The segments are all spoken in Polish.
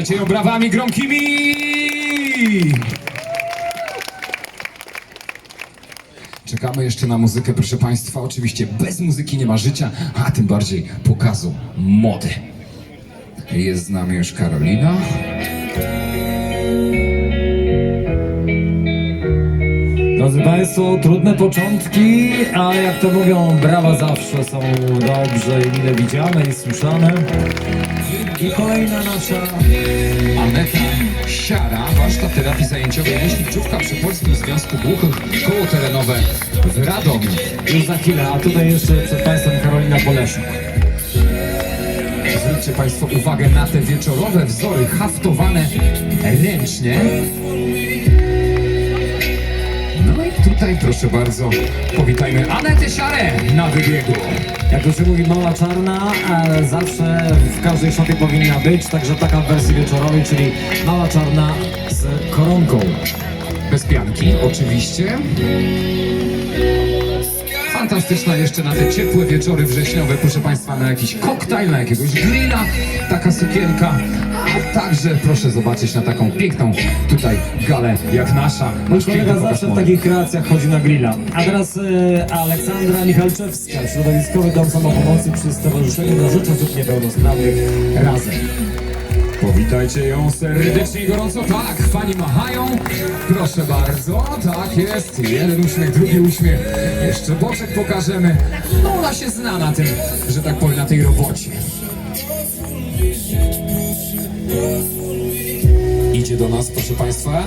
Powitajcie ją brawami gromkimi! Czekamy jeszcze na muzykę, proszę Państwa. Oczywiście bez muzyki nie ma życia, a tym bardziej pokazu mody. Jest z nami już Karolina. Drodzy Państwo, trudne początki, ale jak to mówią, brawa zawsze są dobrze i mile widziane i słyszane. I kolejna nasza Aneta Siara, warsztat terapii zajęciowej myśliwczówka przy Polskim Związku Głuchych, koło terenowe w Radomiu. już za chwilę, a tutaj jeszcze przed Państwem Karolina Poleszuk. Zwróćcie Państwo uwagę na te wieczorowe wzory haftowane ręcznie. No i tutaj proszę bardzo, powitajmy Anetę Siarę na wybiegu. Jak to się mówi, mała czarna, e, zawsze w każdej szopie powinna być, także taka w wersji wieczorowej, czyli mała czarna z koronką. Bez pianki, oczywiście. Fantastyczna jeszcze na te ciepłe wieczory wrześniowe, proszę Państwa, na jakiś koktajl, na jakiegoś grilla, taka sukienka. A także proszę zobaczyć na taką piękną tutaj galę jak nasza. Mój kolega zawsze w takich kreacjach chodzi na grilla. A teraz e, Aleksandra Michalczewska, Środowiskowy Dom Samopomocy przy Stowarzyszeniu na Rzecz Osób Niepełnosprawnych Razem. Powitajcie ją serdecznie i gorąco. Tak, pani machają. Proszę bardzo, tak jest. Jeden uśmiech, drugi uśmiech. Jeszcze boczek pokażemy. No ona się zna na tym, że tak powiem, na tej robocie. Idzie do nas, proszę Państwa,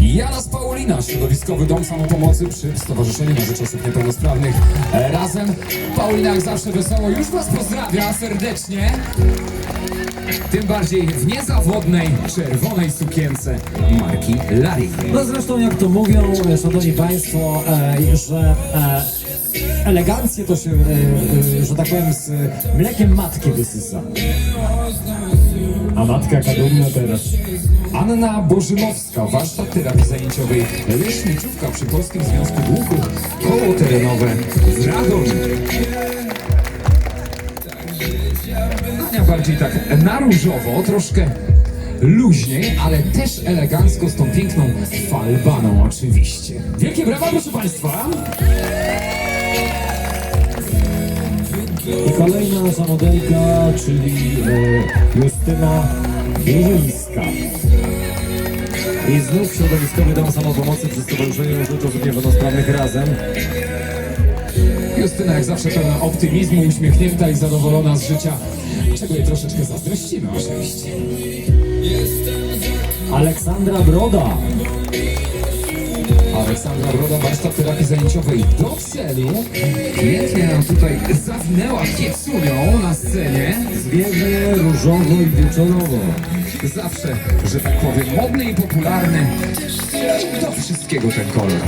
Jana Paulina, Środowiskowy Dom Samopomocy przy Stowarzyszeniu na Rzecz Osób Niepełnosprawnych. Razem, Paulina jak zawsze wesoło, już Was pozdrawia serdecznie. Tym bardziej w niezawodnej, czerwonej sukience marki Larry. No zresztą jak to mówią, e, szanowni państwo, e, że e, elegancję to się, e, e, że tak powiem, z mlekiem matki wysysa. A matka jaka dumna teraz. Anna Bożymowska, warsztat terapii zajęciowej Leśniczówka przy Polskim Związku Głuchych, koło terenowe w Radomiu. Ania bardziej tak na różowo, troszkę luźniej, ale też elegancko z tą piękną falbaną oczywiście. Wielkie brawa proszę Państwa! I kolejna nasza modelka, czyli e, Justyna Grużyńska. I znów Środowiskowy Dom Samopomocy przy Stowarzyszeniu Rzecz Osób Niepełnosprawnych Razem. Justyna jak zawsze pełna optymizmu, uśmiechnięta i zadowolona z życia, czego jej troszeczkę zazdrościmy oczywiście. Aleksandra Broda. Aleksandra Broda, warsztat terapii zajęciowej do celu. Pięknie nam tutaj zawinęła kiecunią na scenie. Zwiewnie, różowo i wieczorowo. Zawsze, że tak powiem, modny i popularny. Do wszystkiego ten kolor.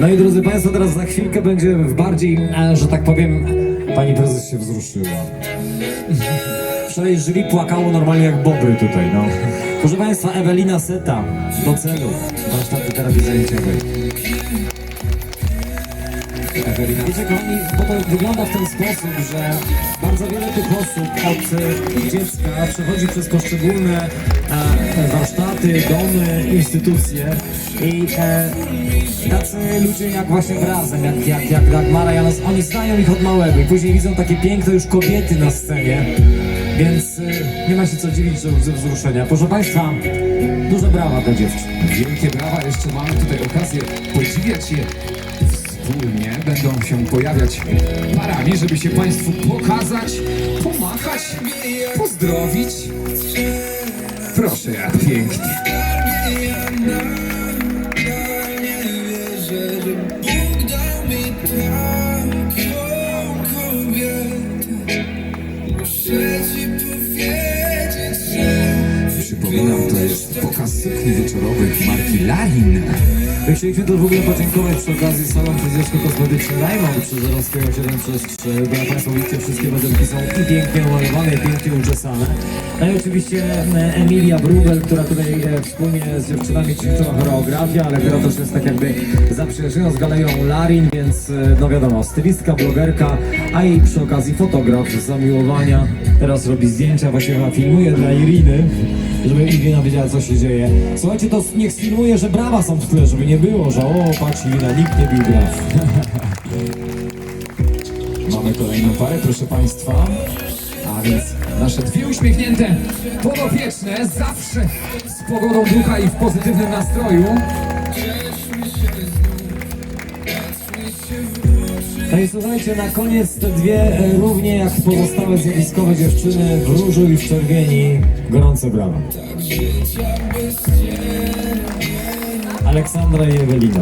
No i drodzy Państwo, teraz za chwilkę będzie w bardziej, e, że tak powiem, pani prezes się wzruszyła. Wczoraj jury płakało normalnie jak bobry tutaj, no. Proszę Państwa, Ewelina Seta, do celu, warsztaty terapii zajęciowej. Wiecie, kochani, bo to wygląda w ten sposób, że bardzo wiele tych osób od e, dziecka przechodzi przez poszczególne e, warsztaty, domy, instytucje i e, tacy ludzie jak właśnie razem, jak, jak, jak Dagmara Janos, oni znają ich od małego i później widzą takie piękne już kobiety na scenie, więc e, nie ma się co dziwić ze wzruszenia. Proszę Państwa, duże brawa dla dziewczyn. Wielkie brawa, jeszcze mamy tutaj okazję podziwiać je wspólnie. Będą się pojawiać parami, żeby się Państwu pokazać, pomachać, pozdrowić. Proszę, jak pięknie. Pokaz sukni wieczorowych marki Larin. My chcieliśmy tu w ogóle podziękować przy okazji salon fryzjersko-kosmetyczny Raymond przy Żerowskiego 7 przez 3, bo jak Państwo widzicie, wszystkie modelki są i pięknie umalowane, i pięknie uczesane. No i oczywiście e, Emilia Brubel, która tutaj e, wspólnie z dziewczynami ćwiczyła choreografię, ale która też jest tak jakby zaprzyjaźniona z galerią Larin, więc e, no wiadomo, stylistka, blogerka, a i przy okazji fotograf z zamiłowania. Teraz robi zdjęcia, właśnie filmuje dla Iriny, żeby Irina wiedziała co się dzieje. Słuchajcie, to niech sfilmuje, że brawa są w tle, żeby nie było, że o, patrz Irina, nikt nie bił braw. Mamy kolejną parę, proszę Państwa. A więc nasze dwie uśmiechnięte podopieczne, zawsze z pogodą ducha i w pozytywnym nastroju. No i słuchajcie, na koniec te dwie, e, równie jak pozostałe zjawiskowe dziewczyny w różu i w czerwieni, gorące brawa. Aleksandra i Ewelina.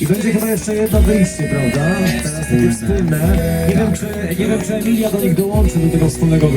I będzie chyba jeszcze jedno wyjście, prawda? Teraz takie wspólne. Nie wiem, czy, nie wiem, czy Emilia do nich dołączy do tego wspólnego